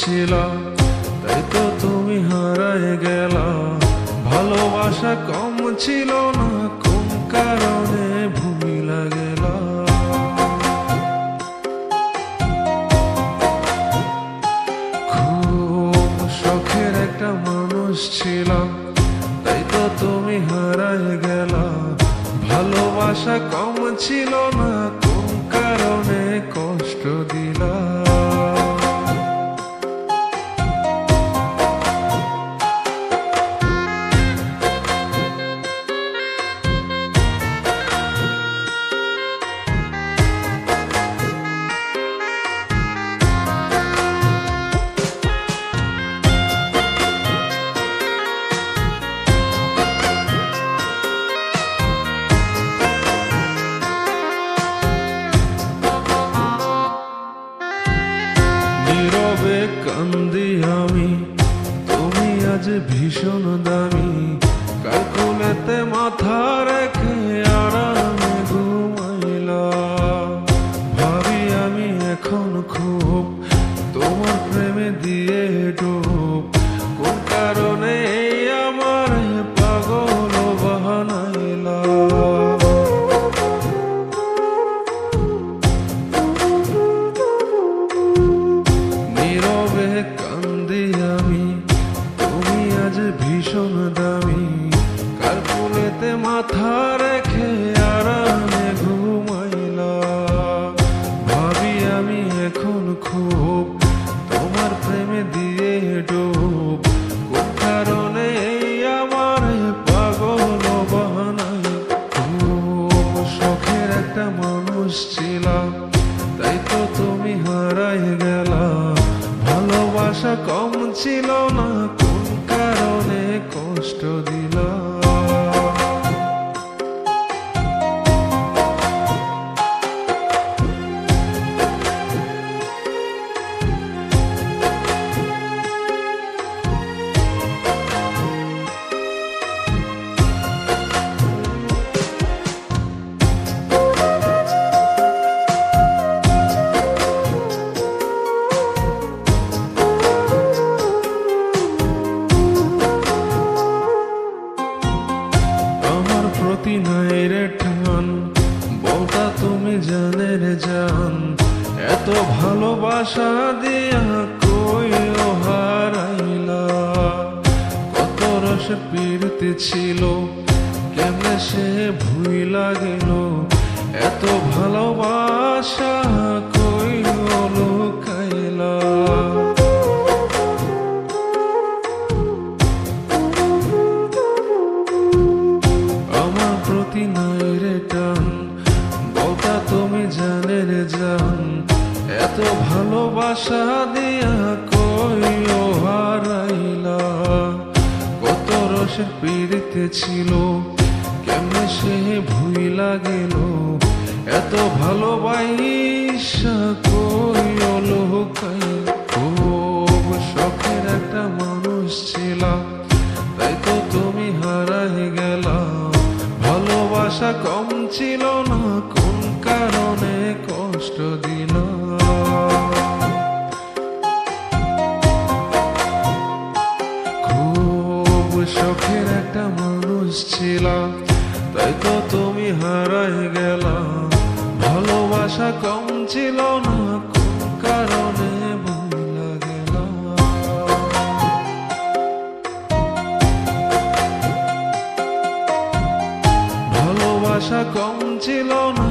ছিল, তাই তো তুমি হারায় গেলা। ভালোবাসা কম ছিল না, কোন কারণে ভুমিলা গেলা খুব শখের একটা মানুষ ছিলাম তাই তো তুমি হারায় গেলা। ভালোবাসা কম ছিল না, কোন কারণে কষ্ট দিলা? আজ ভীষণ দামি, কাকুলেতে মাথা রেখে আরামে ঘুমাইলা। ভাবি আমি এখন খুব তোমার প্রেমে দিয়ে ডুব মাথা রেখে আরামে ঘুমাইলা। ভাবি আমি এখন খুব, তোমার প্রেমে দিয়ে ডুব। কারণে আমার পাগল বাহানাই শখের একটা মানুষ ছিলাম তাই তো তুমি হারাই গেলা। ভালোবাসা কম ছিল না তুমি জানে রে জান, এত ভালোবাসা দিয়া কই হারাইলা? কত রসে পীড়িতে ছিল, কেমনে সে ভুই লাগিল এত ভালোবাসা কই লুকাইলা? আমার প্রতি নাই রে ভালোবাসা দিয়া কই ও হারাইলা। কত রসের পীড়িতে ছিল, কেমনে সে ভুই লাগেল এত ভালোবাসা কই ও লোকাই খুব শখের একটা মানুষ ছিলাম তাই তো তুমি হারাই গেলা। ভালোবাসা কম ছিল না, কোন কারণে কষ্ট শখের একটা মানুষ ছিলাম তাই তো তুমি হারাই গেলা। ভালোবাসা কম ছিল না কারণে ভালোবাসা কম ছিল না